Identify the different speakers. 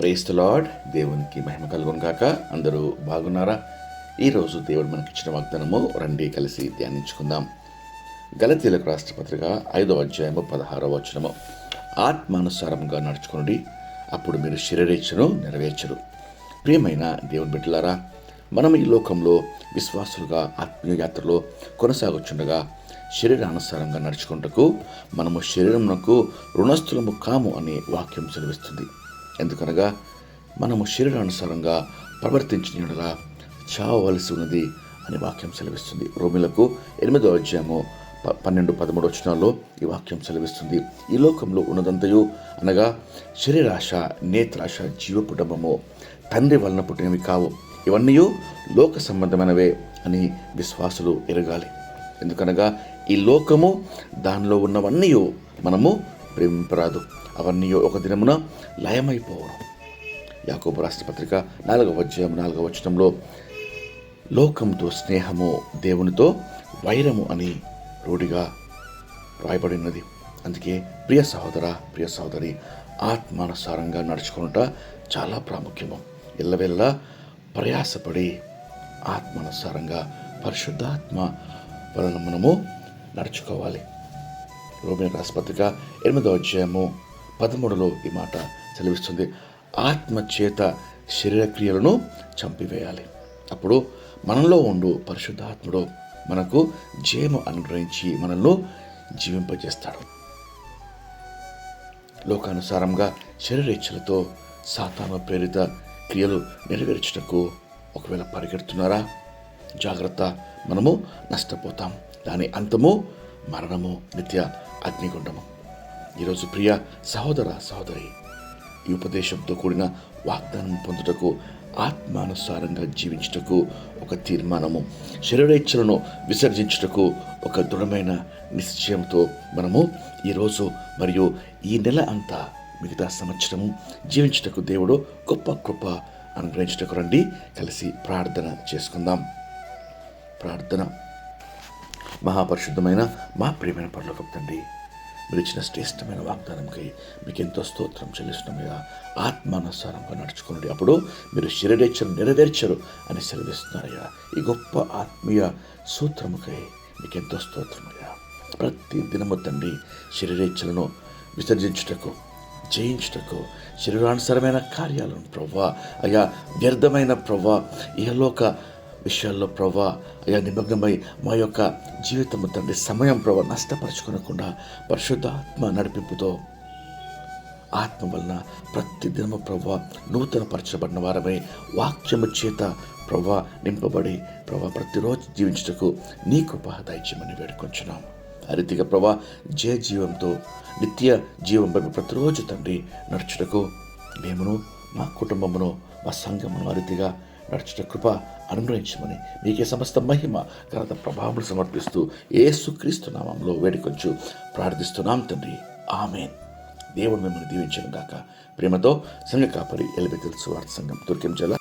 Speaker 1: Price lord దేవునికి మహిమ కలుగునుగాక. అందరూ బాగున్నారా? ఈరోజు దేవుడు మనకిచ్చిన వాగ్దానము రండి కలిసి ధ్యానించుకుందాం. గలతీలకు రాష్ట్రపత్రిక ఐదవ అధ్యాయము పదహారవ వచనము. ఆత్మానుసారంగా నడుచుకుని అప్పుడు మీరు శరీరేచ్ఛను నెరవేర్చరు. ప్రియమైన దేవుని బిడ్డలారా మనం ఈ లోకంలో విశ్వాసులుగా ఆత్మీయ యాత్రలో కొనసాగుచుండగా శరీరానుసారంగా నడుచుకుంటకు మనము శరీరమునకు రుణస్థులము కాము అనే వాక్యం సెలవిస్తుంది. ఎందుకనగా మనము శరీరానుసారంగా ప్రవర్తించిన చావవలసి ఉన్నది అని వాక్యం సెలవిస్తుంది. రోమిలకు ఎనిమిదో అధ్యాయము ప- పన్నెండు పదమూడు వచనాల్లో ఈ వాక్యం సెలవిస్తుంది. ఈ లోకంలో ఉన్నదంతయు అనగా శరీరాశ నేత్రాశ జీవపుటమము తండ్రి వలన పుట్టినవి కావు. ఇవన్నీ లోక సంబంధమైనవే అని విశ్వాసులు ఎరగాలి. ఎందుకనగా ఈ లోకము దానిలో ఉన్నవన్నీ మనము ప్రేమింపరాదు. అవన్నీ ఒక దినమున లయమైపోవడం యాకోబు రాష్ట్రపత్రిక నాలుగవ అధ్యాయం నాలుగవ వచనంలో లోకంతో స్నేహము దేవునితో వైరము అని రూఢిగా రాయబడినది అందుకే ప్రియ సహోదర ప్రియ సహోదరి ఆత్మానుసారంగా నడుచుకునుట చాలా ప్రాముఖ్యము. ఎల్లవెల్లా ప్రయాసపడి ఆత్మానుసారంగా పరిశుద్ధాత్మ వలన మనము నడుచుకోవాలి. రోమిన రాసిపత్రిక ఎనిమిదో అధ్యాయము పదమూడులో ఈ మాట సెలవిస్తుంది. ఆత్మ చేత చంపివేయాలి. అప్పుడు మనలో ఉండు పరిశుద్ధాత్ముడు మనకు జయము అనుగ్రహించి మనల్ని జీవింపజేస్తాడు. లోకానుసారంగా శరీరేచ్ఛలతో సాతాను ప్రేరిత క్రియలు నెరవేర్చుటకు ఒకవేళ పరిగెడుతున్నారా? జాగ్రత్త మనము నష్టపోతాం. దాని అంతము మరణము నిత్య అగ్నిగుండము. ఈరోజు ప్రియ సహోదర సహోదరి ఈ ఉపదేశంతో కూడిన వాగ్దానం పొందుటకు ఆత్మానుసారంగా జీవించుటకు ఒక తీర్మానము శరీరేచ్ఛలను విసర్జించుటకు ఒక దృఢమైన నిశ్చయంతో మనము ఈరోజు మరియు ఈ నెల అంతా మిగతా సంవత్సరము జీవించుటకు దేవుడు గొప్ప కృప అనుగ్రహించుటకు రండి. కలిసి ప్రార్థన చేసుకుందాం. ప్రార్థన. మహాపరిశుద్ధమైన మా ప్రియమైన పనులకు తండ్రి మీరు ఇచ్చిన శ్రేష్టమైన వాగ్దానంకై మీకు ఎంతో స్తోత్రం చెల్లిస్తున్నామయ్యా. ఆత్మానుసారంగా నడుచుకోండి అప్పుడు మీరు శరీరేచ్ఛను నెరవేర్చరు అని సెలవిస్తున్నారయ్యా. ఈ గొప్ప ఆత్మీయ సూత్రముకై మీకు ఎంతో స్తోత్రమయ్యా. ప్రతి దినము తండ్రి శరీరేచ్ఛలను విసర్జించుటకు జయించుటకు శరీరానుసరమైన కార్యాలను ప్రవ్వా. అయ్యా వ్యర్థమైన ప్రవ్వా ఇహలోక విషయాల్లో ప్రభా అయా నిమగ్నమై మా యొక్క జీవితము తండ్రి సమయం ప్రభా నష్టపరచుకోనకుండా పరిశుద్ధాత్మ నడిపింపుతో ఆత్మ వలన ప్రతి దినము ప్రభా నూతన పరచబడిన వారమై వాక్యము చేత ప్రభా నింపబడి ప్రభా ప్రతిరోజు జీవించుటకు నీ కృప దయచేయమని వేడుకొంచున్నాము ఆ రీతిగా ప్రభా జయ జీవంతో నిత్య జీవం వైపు ప్రతిరోజు తండ్రి నడుచుటకు మేమును మా కుటుంబమును మా సంఘమును ఆ రీతిగా నడుచుట కృప అనుగ్రహించమని మీకే సమస్త మహిమ ఘనత ప్రభావం సమర్పిస్తూ ఏసుక్రీస్తు నామంలో వేడుకొంచు. ప్రార్థిస్తున్నాం తండ్రి. ఆమెన్. దేవుడు మిమ్మల్ని దీవించను గాక. ప్రేమతో సంఘ కాపరి ఎలిబెతిల్ సువార్త సంఘం దుర్గం జిల్లా